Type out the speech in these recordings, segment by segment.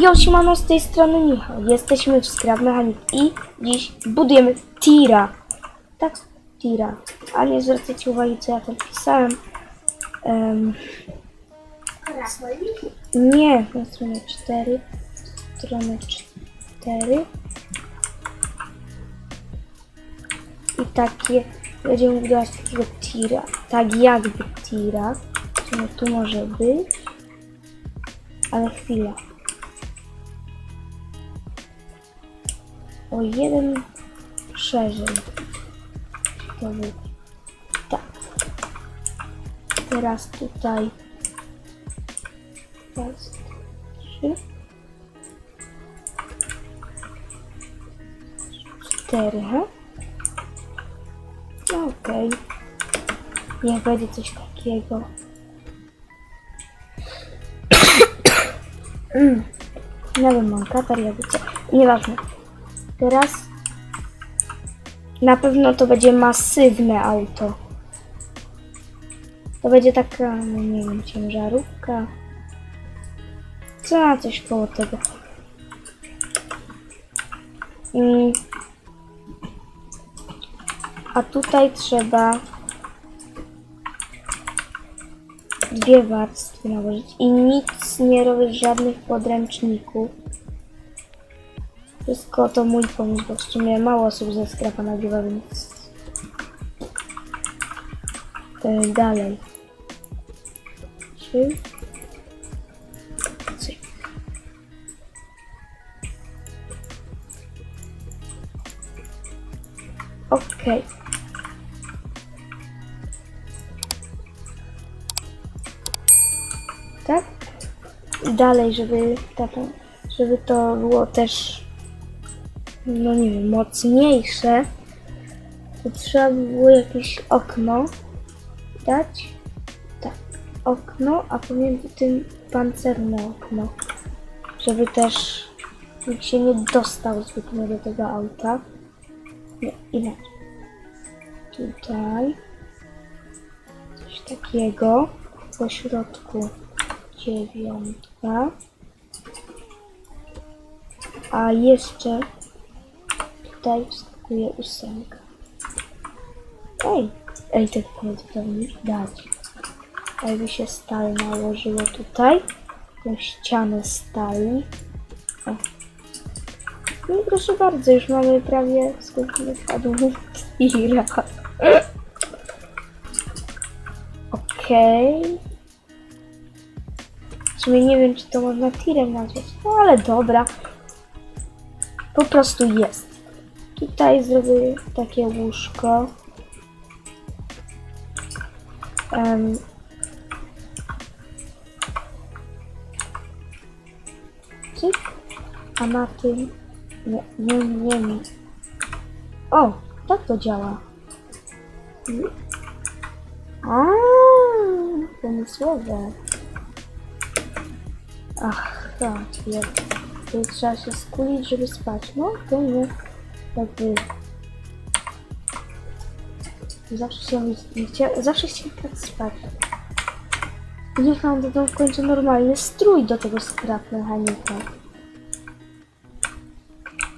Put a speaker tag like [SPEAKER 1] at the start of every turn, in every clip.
[SPEAKER 1] Jo, siemano, z tej strony Michał. Jesteśmy w Scrap Mechanic i dziś budujemy tira. Tak, tira. A nie zwracajcie uwagi, co ja tam pisałem. Em, nie, na stronę 4. Stronę 4. I takie, będziemy budować takiego tira. Tak jakby tira. Czyli tu może być. Ale chwila. O jeden szerzej. To był tak. Teraz tutaj raz, trzy, cztery. No okej. Niech będzie coś takiego. Mm. Wiem, mam katar, jakby. Nieważne. Teraz na pewno to będzie masywne auto. To będzie taka, no nie wiem, ciężarówka. Co coś koło tego. Mm. A tutaj trzeba dwie warstwy nałożyć i nic nie robić żadnych podręczników. Wszystko to mój pomysł, bo w sumie mało osób ze skrapa nagrywa, więc e, dalej. Trzy. Cyk. Okej. Tak? I dalej, żeby, żeby to było też no nie wiem, mocniejsze, to trzeba by było jakieś okno dać. Tak, okno, a pomiędzy tym pancerne okno, żeby też nikt się nie dostał zbytnio do tego auta. Nie, inaczej. Tutaj coś takiego, po środku dziewiątka. A jeszcze tutaj wskakuje ósemka. Ej, ej, tak prawdopodobnie widać. Jakby się stal nałożyło tutaj, na ścianę stali. O. No proszę bardzo, już mamy prawie skupionych padłów tira. Okej. Okay. W sumie nie wiem, czy to można tirem nazwać, no ale dobra. Po prostu jest. Tutaj zrobię takie łóżko. Em, cyk. A na tym... Nie, nie, nie, nie. O, tak to działa. A, pomysłowe. Ach, tak, jest. Tu trzeba się skulić, żeby spać. No, to nie jakby zawsze chciałam nie chcia, zawsze chciałam tak spać. Niech nam dodał w końcu normalny strój do tego skrap mechanika.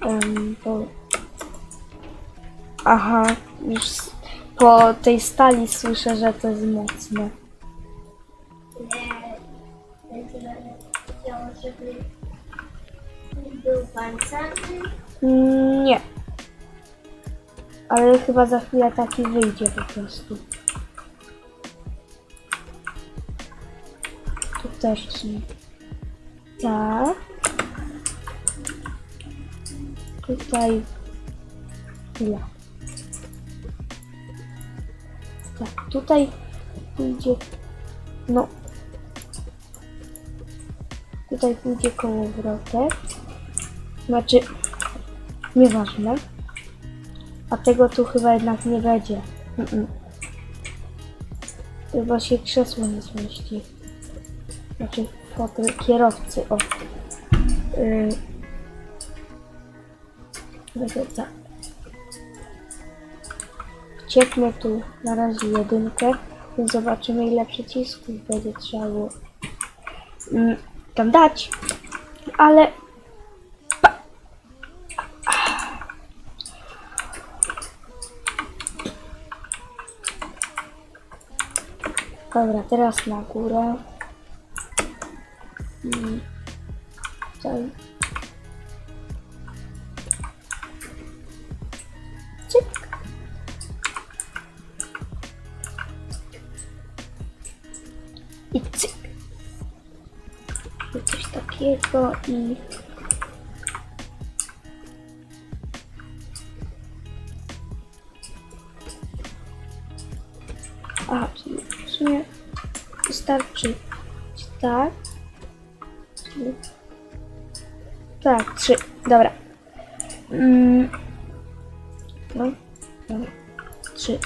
[SPEAKER 1] Um, bo... Aha, już po tej stali słyszę, że to jest mocne.
[SPEAKER 2] Chciało, żeby był pancerny.
[SPEAKER 1] Mm, Nie. Ale chyba za chwilę taki wyjdzie po prostu. Tu też nie. Tak. Tutaj. Chwila. Tak, tutaj pójdzie. No. Tutaj pójdzie kołowrotek. Znaczy, Nieważne. A tego tu chyba jednak nie będzie. Mm-mm. Chyba się krzesło nie zmieści. Znaczy fotel kierowcy, o. Yy. Będzie tak. Tu na razie jedynkę, więc zobaczymy ile przycisków będzie trzeba było mm, tam dać. ale... Dobra, teraz na górę. I tutaj. Cyk. I cyk. I coś takiego i... wystarczy tak. Tak, trzy. Dobra. Mm. No, dobra. Trzy.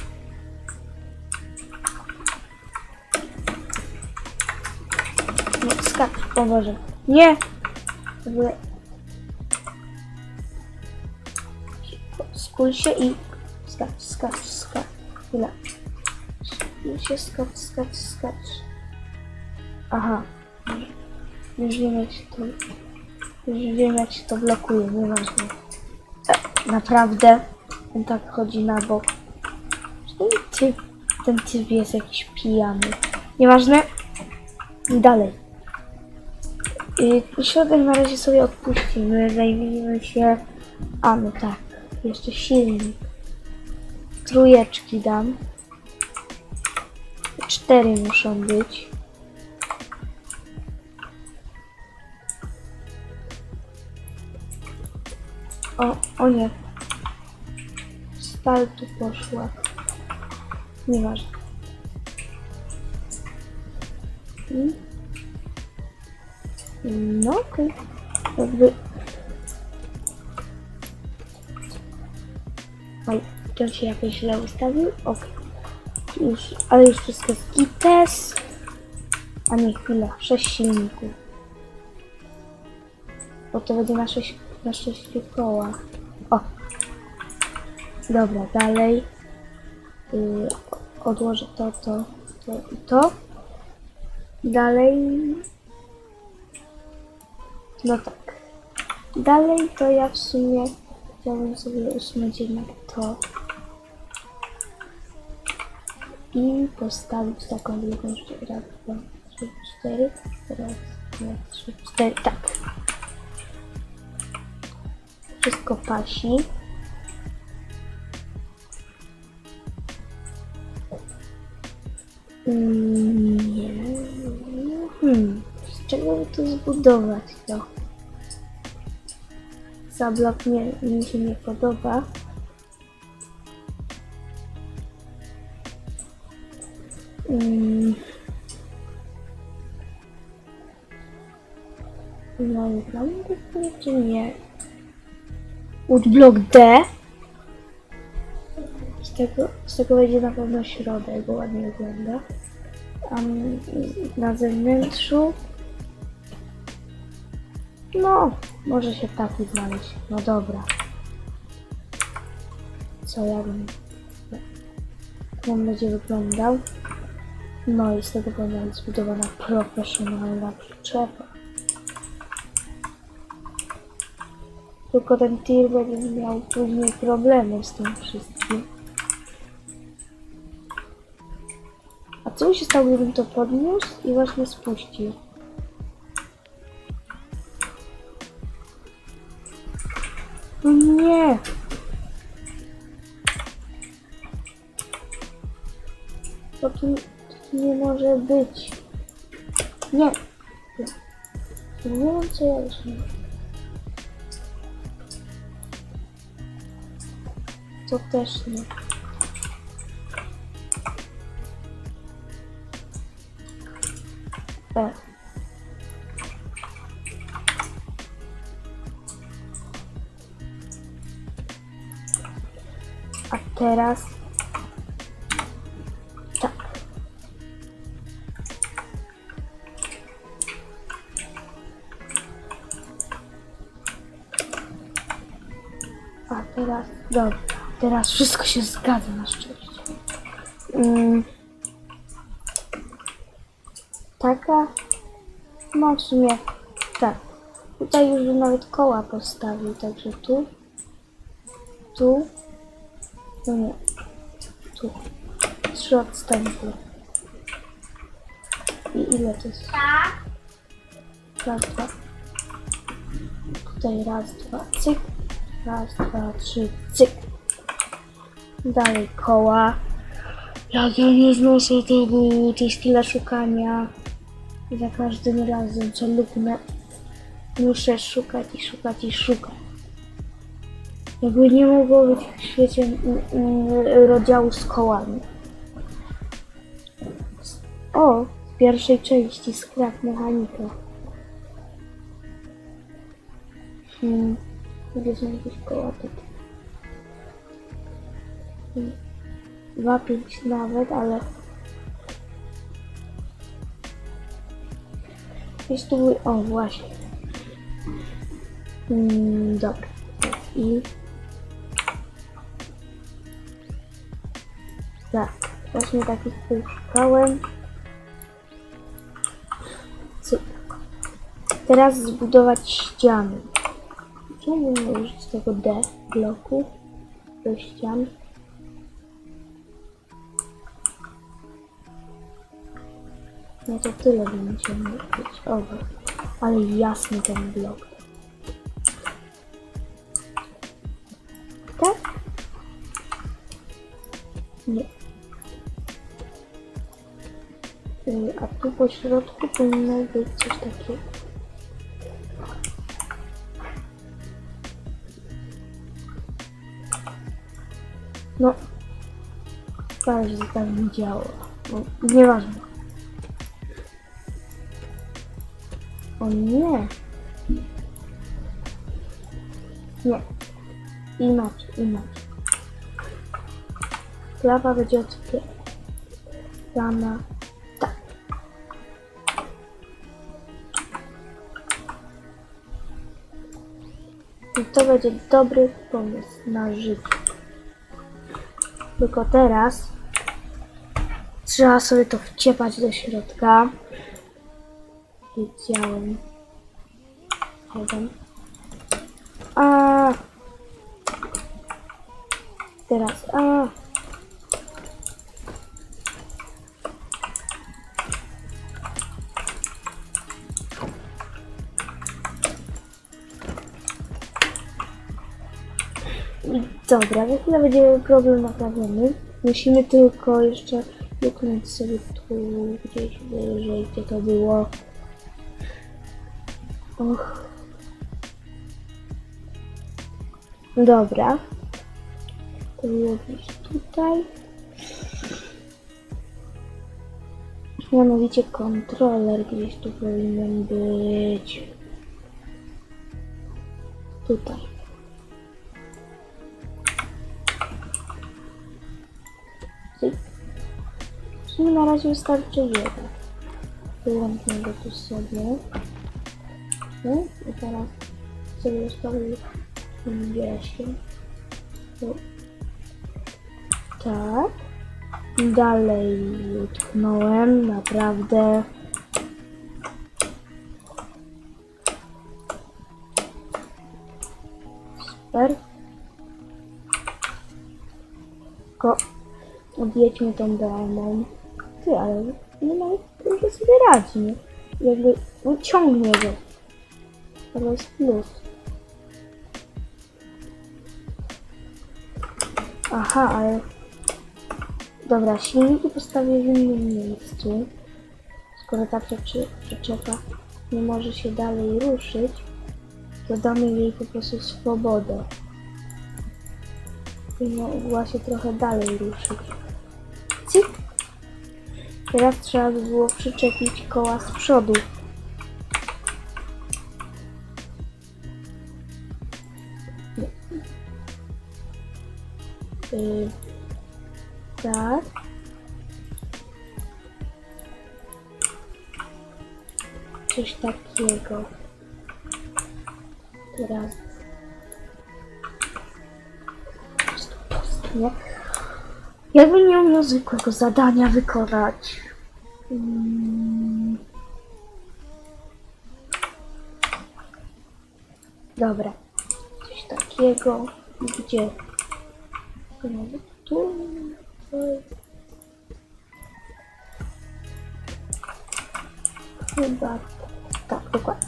[SPEAKER 1] Nie, skacz, o Boże. Nie! Skuj się i skacz, skacz, skacz. Chwila. Skuj się, skacz, skacz, skacz. Aha. Już wiem jak się to... Już wiem jak się to blokuje, nieważne. E, naprawdę? On tak chodzi na bok. Ten typ, ten typ jest jakiś pijany. Nieważne. Dalej. Y, środek na razie sobie odpuścimy. Zajmijmy się... A, no tak. Jeszcze silnik. Trójeczki dam. Cztery muszą być. O, o nie. Stal tu poszła. Nieważne. Hmm? No okej. Jakby... Oj, to się jakoś źle ustawił? Okej. Już, ale już wszystko jest gites. A nie, chwila. Sześć silników. Bo to będzie na sześć, na sześć koła. O! Dobra, dalej. Yy, odłożę to, to, to i to. Dalej. No tak. Dalej to ja w sumie chciałbym sobie usunąć jednak to. I postawić taką wielkość. Raz, dwa, trzy, cztery. Raz, dwa, trzy, cztery. Tak. Wszystko pasi. Mm, Nie. Hmm. Z czego by to zbudować to? Za blok nie, mi się nie podoba. Mm. No i tam czy nie? Woodblock D. Z tego, z tego będzie na pewno środek, bo ładnie wygląda. Um, na zewnętrzu. No, może się taki znaleźć. No dobra. Co ja bym... Jak on będzie wyglądał? No i z tego być zbudowana profesjonalna przyczepa. Tylko ten tir będzie miał później problemy z tym wszystkim. A co by się stało, gdybym to podniósł i właśnie spuścił? No nie! To tu, tu nie może być. Nie! Nie wiem co ja już To też nie. E. A teraz tak. A teraz, dobra, teraz wszystko się zgadza na szczęście. Mm. Taka, no w sumie, tak. Tutaj już bym nawet koła postawił, także tu, tu, no nie, tu, trzy odstępy. I ile to jest?
[SPEAKER 2] Tak.
[SPEAKER 1] Raz, dwa. Tutaj raz, dwa, cyk. Raz, dwa, trzy, cyk. Dalej koła. Jak ja nie znoszę tego, tej chwila szukania. Za każdym razem co luknę. Muszę szukać i szukać i szukać. Jakby nie mogło być w świecie mm, mm, rozdziału z kołami. O, w pierwszej części skrap mechanika. Hmm, gdzie są jakieś koła tutaj? 2, 5 nawet, ale jest tu mój, o właśnie. Mm, dobra. I tak, właśnie takich szukałem. Cyk. teraz zbudować ściany. Czemu nie użyć tego D bloku? Do ścian. No to tyle będziemy mieć. O, ale jasny ten blok. Tak? Nie. Y, A tu po środku powinno być coś takiego. No. Prawie, że tak nie działa. No, nieważne. O nie. Nie. Inaczej, inaczej. Klawa będzie otwierana. Tak. I to będzie dobry pomysł na życie. Tylko teraz trzeba sobie to wciepać do środka. Wiedziałem. Jeden. A. Teraz a. Dobra, za chwilę będzie problem naprawiony. Musimy tylko jeszcze luknąć sobie tu gdzieś wyżej, gdzie to było. Och. Dobra. To było tutaj. Mianowicie kontroler gdzieś tu powinien być. Tutaj. W sumie na razie wystarczy jeden. Wyłączmy go tu sobie. No, I teraz sobie ustawię 50. Tu. Tak. Dalej utknąłem, naprawdę. Super. Tylko odjedźmy tą bramą. Ty, ale nie ma dobrze sobie radzi. Jakby no, ciągnie go. Plus. Aha, ale... Dobra, silniki postawię w innym miejscu. Skoro ta przyczepa nie może się dalej ruszyć, to damy jej po prostu swobodę. I mogła się trochę dalej ruszyć. Cyk! Teraz trzeba by było przyczepić koła z przodu. Yy, tak. Coś takiego. Teraz. Nie? Jakbym nie umiał zwykłego zadania wykonać. Mm. Dobra. Coś takiego. Gdzie? Chyba tak, dokładnie.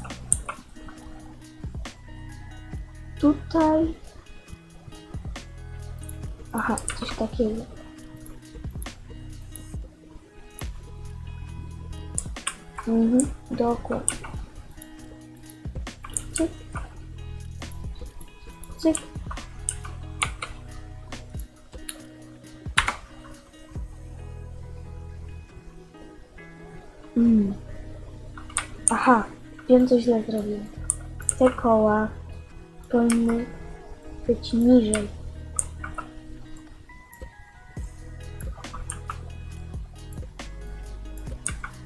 [SPEAKER 1] Tutaj. Aha, coś takiego. Mhm, dokładnie. Cyk. Cyk. Mm. Aha, wiem co źle zrobiłem. Te koła powinny być niżej.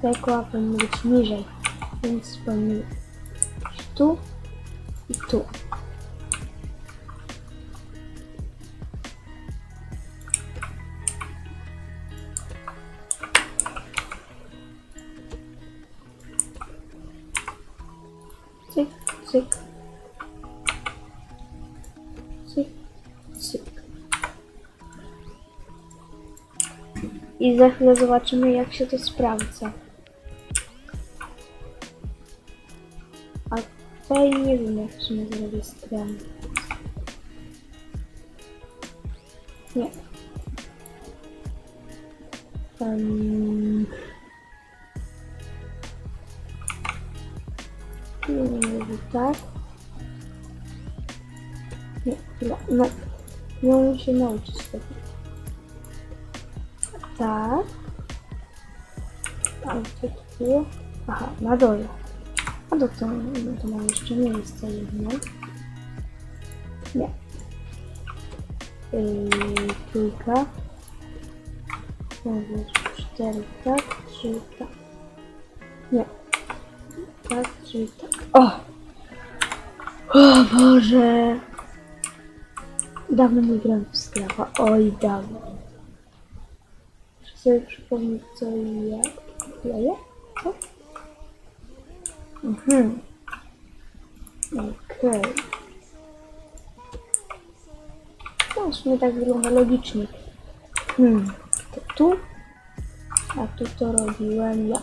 [SPEAKER 1] Te koła powinny być niżej, więc powinny być tu i tu. I za chwilę zobaczymy, jak się to sprawdza. A tutaj nie wiem, jak sumie zrobię skręt. Nie. Um, nie wiem, tak. Nie, no. Nie umiem się nauczyć tego. Tak. A co to było? Aha, na dole. A do to, no to mam jeszcze miejsce jedno. Nie. Yy, trójka. Może cztery, tak? Trzy, tak. Nie. Tak, trzy, tak. O! O Boże! Dawno nie grałem w Scrapa. Oj, dawno. Sobie przypomnieć, co i jak. Kleję? Co? Mhm. Okej. No, w sumie tak wygląda logicznie. Hmm. To tu. A tu to robiłem ja.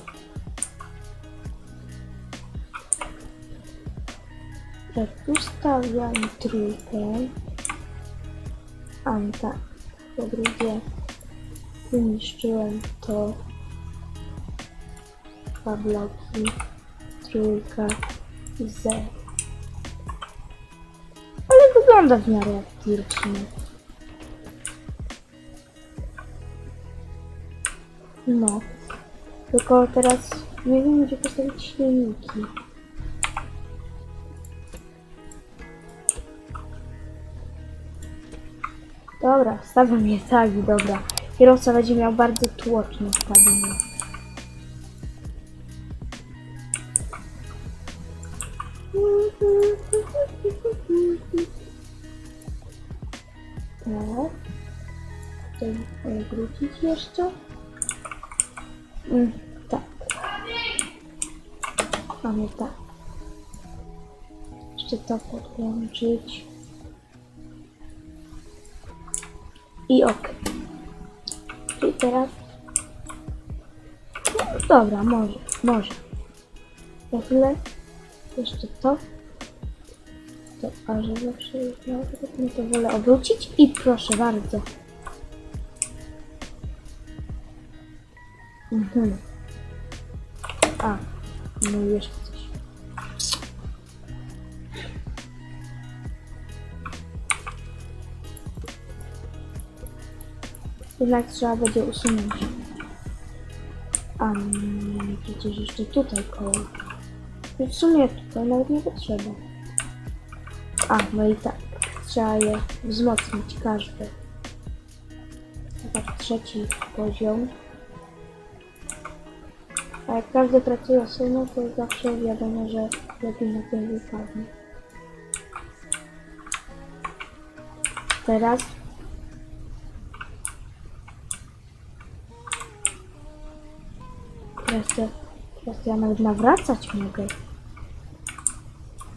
[SPEAKER 1] Jak tu stawiam trójkę. A tak. Po drugie wyniszczyłem to. Dwa bloki. Trójka. Z. Ale wygląda w miarę jak sumie. No. Tylko teraz nie wiem gdzie postawić silniki. Dobra, stawiam je tak i dobra. Kierowca będzie miał bardzo tłoczno w kabinie. Tak. Tutaj e, wrócić jeszcze. Mm, tak. Mamy tak. Jeszcze to podłączyć. I ok. Teraz. No, dobra, może, może. Za chwilę. Jeszcze to. To, a zawsze jest na no to wolę obrócić i proszę bardzo. Mhm. A, no jeszcze Jednak trzeba będzie usunąć. A przecież jeszcze tutaj koło. I w sumie tutaj nawet nie potrzeba. A, no i tak. Trzeba je wzmocnić każdy. Tak, trzeci poziom. A jak każdy pracuje osobno, to zawsze wiadomo, że lepiej na tym wypadnie. Teraz Teraz to ja nawet nawracać mogę.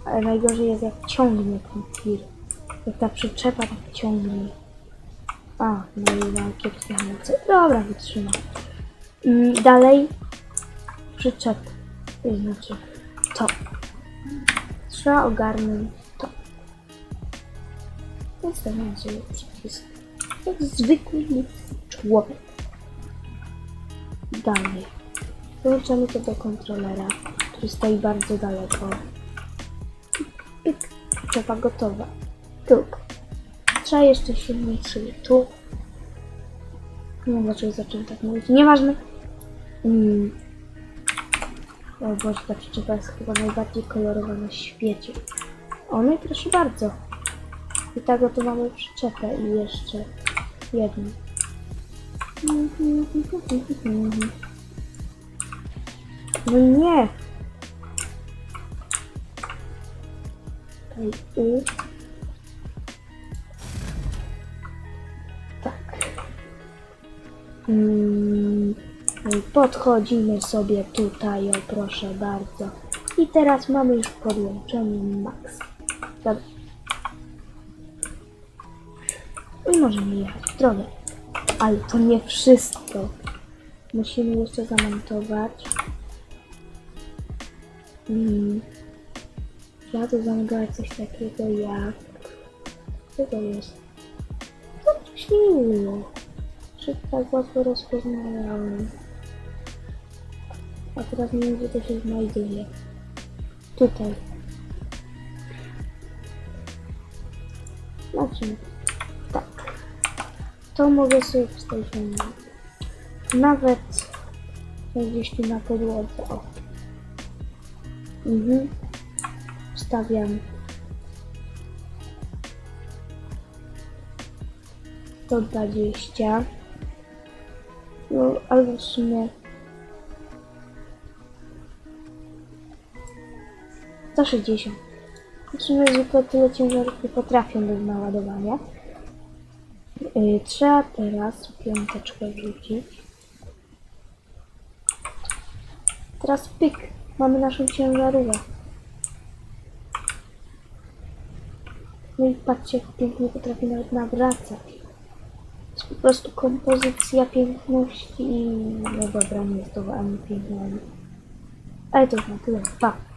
[SPEAKER 1] Ale najgorzej jest jak ciągnie ten tir. Jak ta przyczepa tak ciągnie. A, no i na kiepskie hamulce. Dobra, wytrzyma. Mm, dalej przyczep. To znaczy to. Trzeba ogarnąć to. Ustawiam sobie przycisk. Jak zwykły człowiek. Dalej. Włączamy to do kontrolera, który stoi bardzo daleko. Pyk. Przyczepa gotowa. Tuk. Trzeba jeszcze silnik sobie tu. Nie wiem dlaczego zacząłem tak mówić. Nieważne. Mm. O Boże, ta przyczepa jest chyba najbardziej kolorowa na świecie. O, no i proszę bardzo. I tak oto mamy przyczepę i jeszcze jedną. No nie! Tutaj U. Tak. Mm, podchodzimy sobie tutaj, o proszę bardzo. I teraz mamy już podłączenie max. Dobra. I możemy jechać w drogę. Ale to nie wszystko. Musimy jeszcze zamontować. Mm. Trzeba tu zamontować coś takiego jak... Co to jest? Co to śniło? Czy tak łatwo rozpoznałem? A teraz nie wiem, gdzie to się znajduje. Tutaj. Znaczy, tak. To mogę sobie wstawić na- nawet gdzieś tu na podłodze. O. Mhm. Wstawiam. To 20. No, albo w sumie 160. W sumie tyle ciężarów nie potrafią bez naładowania. Yy, trzeba teraz piąteczkę wrzucić. Teraz pyk. Mamy naszą ciężarówkę. No i patrzcie, jak pięknie potrafi nawet nawracać. To jest po prostu kompozycja piękności i... No dobra, nie jest to ani piękne, ani... Ale to już na tyle. Pa!